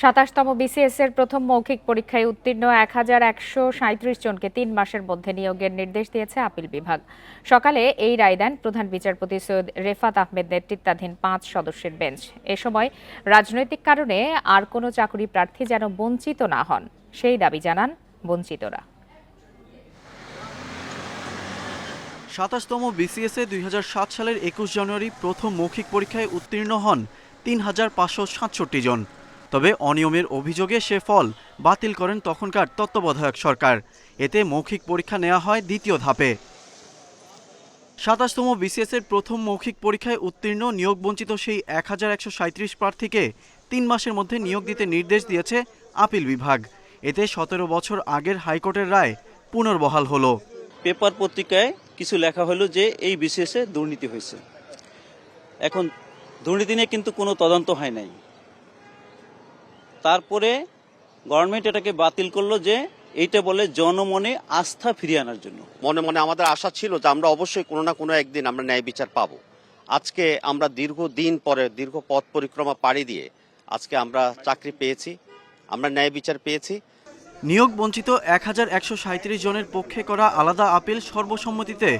সাতাশতম BCS এর প্রথম মৌখিক পরীক্ষায় উত্তীর্ণ এক হাজার একশো সাঁত্রিশ জনকে তিন মাসের মধ্যে নিয়োগের নির্দেশ দিয়েছে আপিল বিভাগ। সকালে এই রায় দেন প্রধান বিচারপতি সৈয়দ রেফাত আহমেদ নেতৃত্বাধীন পাঁচ সদস্যের বেঞ্চ। এ সময় রাজনৈতিক কারণে আর কোনো চাকরি প্রার্থী যেন বঞ্চিত না হন, সেই দাবি জানান বঞ্চিতরা। সাতাশতম বিসিএসএ দুই সালের একুশ জানুয়ারি প্রথম মৌখিক পরীক্ষায় উত্তীর্ণ হন তিন হাজার পাঁচশো সাতষট্টি জন। তবে অনিয়মের অভিযোগে সে ফল বাতিল করেন তখনকার তত্ত্বাবধায়ক সরকার। এতে মৌখিক পরীক্ষা নেওয়া হয় দ্বিতীয় ধাপে। সাতাশতম বিসিএসের প্রথম মৌখিক পরীক্ষায় উত্তীর্ণ নিয়োগ বঞ্চিত সেই এক হাজার একশো সাঁত্রিশ প্রার্থীকে তিন মাসের মধ্যে নিয়োগ দিতে নির্দেশ দিয়েছে আপিল বিভাগ। এতে সতেরো বছর আগের হাইকোর্টের রায় পুনর্বহাল হলো। পেপার পত্রিকায় কিছু লেখা হলো যে এই বিশেষে দুর্নীতি হয়েছে। এখন দুর্নীতি নিয়ে কিন্তু কোনো তদন্ত হয় নাই। তারপরে গভর্নমেন্ট এটাকে বাতিল করল যে এইটা বলে জনমনে আস্থা ফিরিয়ে আনার জন্য। মনে মনে আমাদের আশা ছিল যে আমরা অবশ্যই কোনো না কোনো একদিন আমরা ন্যায় বিচার পাবো। আজকে আমরা দীর্ঘ দিন পরে দীর্ঘ পথ পরিক্রমা পাড়ি দিয়ে আজকে আমরা চাকরি পেয়েছি আমরা ন্যায় বিচার পেয়েছি। নিয়োগ বঞ্চিত এক হাজার একশো সাঁত্রিশ জনের পক্ষে করা আলাদা আপিল সর্বসম্মতিতে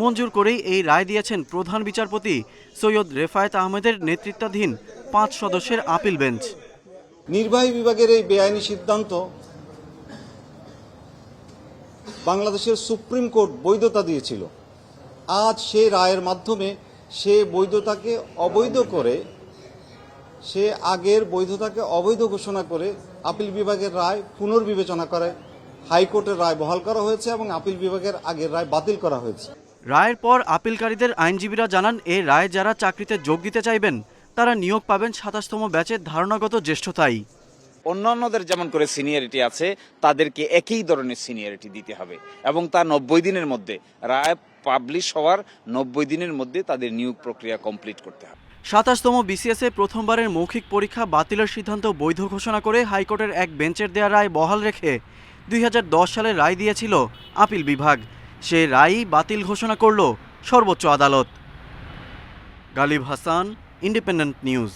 মঞ্জুর করেই এই রায় দিয়েছেন প্রধান বিচারপতি সৈয়দ রেফায়েত আহমেদের নেতৃত্বাধীন পাঁচ সদস্যের আপিল বেঞ্চ। নির্বাহী বিভাগের এই বেআইনি সিদ্ধান্ত বাংলাদেশের সুপ্রিম কোর্ট বৈধতা দিয়েছিল। আজ সে রায়ের মাধ্যমে সে বৈধতাকে অবৈধ করে, সে আগের বৈধতাকে অবৈধ ঘোষণা করে আপিল বিভাগের রায় পুনর্বিবেচনা করে, হাইকোর্টের রায় বহাল করা হয়েছে এবং আপিল বিভাগের আগের রায় বাতিল করা হয়েছে। রায়ের পর আপিলকারীদের আইনজীবীরা জানান এই রায় যারা চাকরিতে যোগ দিতে চাইবেন তারা নিয়োগ পাবেন সাতাশতম ব্যাচের ধারণাগত জ্যেষ্ঠতাই। অন্যান্যদের যেমন করে সিনিয়রিটি আছে তাদেরকে একই ধরনের সিনিয়রিটি দিতে হবে। এবং তা নব্বই দিনের মধ্যে রায় পাবলিশ হওয়ার নব্বই দিনের মধ্যে তাদের নিয়োগ প্রক্রিয়া কমপ্লিট করতে হবে। সাতাশতম বিসিএসে প্রথমবারের মৌখিক পরীক্ষা বাতিলের সিদ্ধান্ত বৈধ ঘোষণা করে হাইকোর্টের এক বেঞ্চের দেয়া রায় বহাল রেখে দুই হাজার দশ সালে রায় দিয়েছিল আপিল বিভাগ। সে রায়ই বাতিল ঘোষণা করল সর্বোচ্চ আদালত। Ghalib Hasan independent news